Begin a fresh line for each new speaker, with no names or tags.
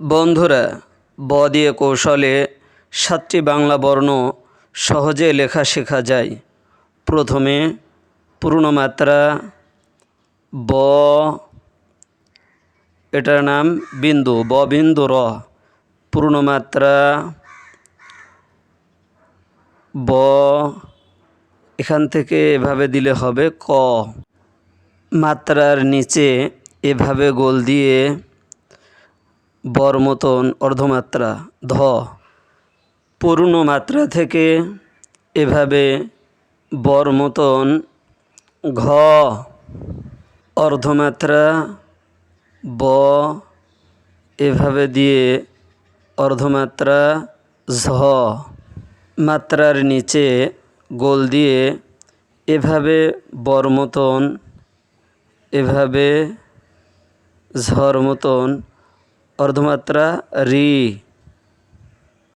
বন্ধুরা ব দিয়ে কৌশলে সাতটি বাংলা বর্ণ সহজে লেখা শেখা যায়। প্রথমে পূর্ণমাত্রা, ব, এটার নাম বিন্দু, ব বিন্দু র, পূর্ণমাত্রা, ব, এখান থেকে এভাবে দিলে হবে ক। মাত্রার নিচে এভাবে গোল দিয়ে বর মতন অর্ধমাত্রা, ধ। পূর্ণ মাত্রা থেকে এভাবে বর মতন ঘ। অর্ধমাত্রা, ব। এভাবে দিয়ে অর্ধমাত্রা, ঝ। মাত্রার নিচে গোল দিয়ে এভাবে বর মতন এভাবে ঝড় মতন অর্ধমাত্রা রি